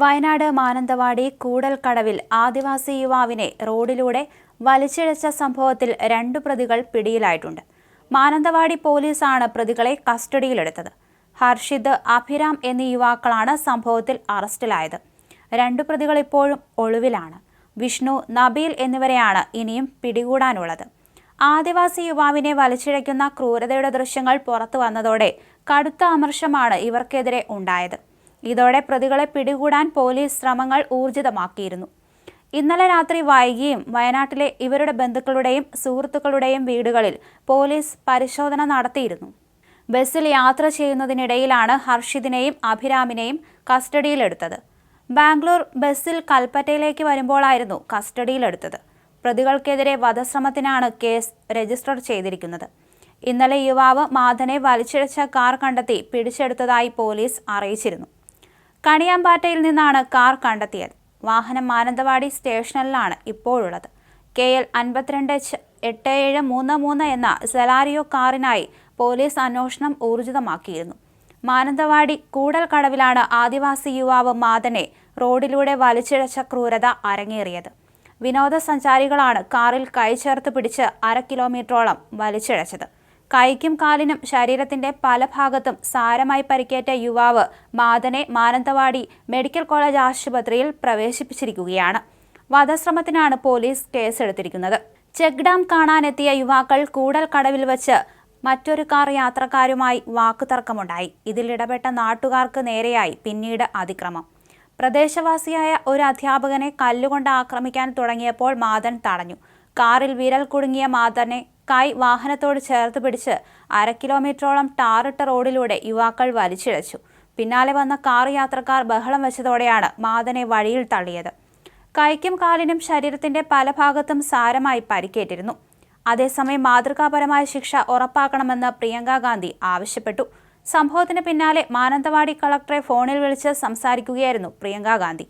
വയനാട് മാനന്തവാടി കൂടൽക്കടവിൽ ആദിവാസി യുവാവിനെ റോഡിലൂടെ വലിച്ചിഴച്ച സംഭവത്തിൽ രണ്ടു പ്രതികൾ പിടിയിലായിട്ടുണ്ട്. മാനന്തവാടി പോലീസാണ് പ്രതികളെ കസ്റ്റഡിയിലെടുത്തത്. ഹർഷിദ് അഭിരാം എന്നീ യുവാക്കളാണ് സംഭവത്തിൽ അറസ്റ്റിലായത്. രണ്ടു പ്രതികൾ ഇപ്പോഴും ഒളിവിലാണ്. വിഷ്ണു നബീൽ എന്നിവരെയാണ് ഇനിയും പിടികൂടാനുള്ളത്. ആദിവാസി യുവാവിനെ വലിച്ചിഴയ്ക്കുന്ന ക്രൂരതയുടെ ദൃശ്യങ്ങൾ പുറത്തു വന്നതോടെ കടുത്ത അമർഷമാണ് ഇവർക്കെതിരെ ഉണ്ടായത്. ഇതോടെ പ്രതികളെ പിടികൂടാൻ പോലീസ് ശ്രമങ്ങൾ ഊർജിതമാക്കിയിരുന്നു. ഇന്നലെ രാത്രി വൈകിയും വയനാട്ടിലെ ഇവരുടെ ബന്ധുക്കളുടെയും സുഹൃത്തുക്കളുടെയും വീടുകളിൽ പോലീസ് പരിശോധന നടത്തിയിരുന്നു. ബസ്സിൽ യാത്ര ചെയ്യുന്നതിനിടയിലാണ് ഹർഷിദിനെയും അഭിരാമിനെയും കസ്റ്റഡിയിലെടുത്തത്. ബാംഗ്ലൂർ ബസ്സിൽ കൽപ്പറ്റയിലേക്ക് വരുമ്പോഴായിരുന്നു കസ്റ്റഡിയിലെടുത്തത്. പ്രതികൾക്കെതിരെ വധശ്രമത്തിനാണ് കേസ് രജിസ്റ്റർ ചെയ്തിരിക്കുന്നത്. ഇന്നലെ യുവാവ് മാധനെ വലിച്ചിഴച്ച കാർ കണ്ടെത്തി പിടിച്ചെടുത്തതായി പോലീസ് അറിയിച്ചിരുന്നു. കണിയാമ്പാറ്റയിൽ നിന്നാണ് കാർ കണ്ടെത്തിയത്. വാഹനം മാനന്തവാടി സ്റ്റേഷനിലാണ് ഇപ്പോഴുള്ളത്. കെ എൽ അൻപത്തിരണ്ട് എട്ട് ഏഴ് മൂന്ന് മൂന്ന് എന്ന സെലാരിയോ കാറിനായി പോലീസ് അന്വേഷണം ഊർജിതമാക്കിയിരുന്നു. മാനന്തവാടി കൂടൽ കടവിലാണ് ആദിവാസി യുവാവ് മാതനെ റോഡിലൂടെ വലിച്ചിഴച്ച ക്രൂരത അരങ്ങേറിയത്. വിനോദസഞ്ചാരികളാണ് കാറിൽ കൈ ചേർത്ത് പിടിച്ച് അര കിലോമീറ്ററോളം വലിച്ചിഴച്ചത്. കൈക്കും കാലിനും ശരീരത്തിന്റെ പല ഭാഗത്തും സാരമായി പരിക്കേറ്റ യുവാവ് മാതനെ മാനന്തവാടി മെഡിക്കൽ കോളേജ് ആശുപത്രിയിൽ പ്രവേശിപ്പിച്ചിരിക്കുകയാണ്. വധശ്രമത്തിനാണ് പോലീസ് കേസെടുത്തിരിക്കുന്നത്. ചെക്ക് കാണാനെത്തിയ യുവാക്കൾ കൂടൽ കടവിൽ വച്ച് മറ്റൊരു കാർ യാത്രക്കാരുമായി വാക്കുതർക്കമുണ്ടായി. ഇതിൽ ഇടപെട്ട നാട്ടുകാർക്ക് നേരെയായി പിന്നീട് അതിക്രമം. പ്രദേശവാസിയായ ഒരു അധ്യാപകനെ കല്ലുകൊണ്ട് ആക്രമിക്കാൻ തുടങ്ങിയപ്പോൾ മാതൻ തടഞ്ഞു. കാറിൽ വിരൽ കുടുങ്ങിയ മാതനെ കൈ വാഹനത്തോട് ചേർത്ത് പിടിച്ച് അര കിലോമീറ്ററോളം ടാറിട്ട റോഡിലൂടെ യുവാക്കൾ വലിച്ചിഴച്ചു. പിന്നാലെ വന്ന കാർ യാത്രക്കാർ ബഹളം വെച്ചതോടെയാണ് മാതനെ വഴിയിൽ തള്ളിയത്. കൈക്കും കാലിനും ശരീരത്തിന്റെ പല ഭാഗത്തും സാരമായി പരിക്കേറ്റിരുന്നു. അതേസമയം മാതൃകാപരമായ ശിക്ഷ ഉറപ്പാക്കണമെന്ന് പ്രിയങ്ക ഗാന്ധി ആവശ്യപ്പെട്ടു. സംഭവത്തിന് പിന്നാലെ മാനന്തവാടി കളക്ടറെ ഫോണിൽ വിളിച്ച് സംസാരിക്കുകയായിരുന്നു പ്രിയങ്ക ഗാന്ധി.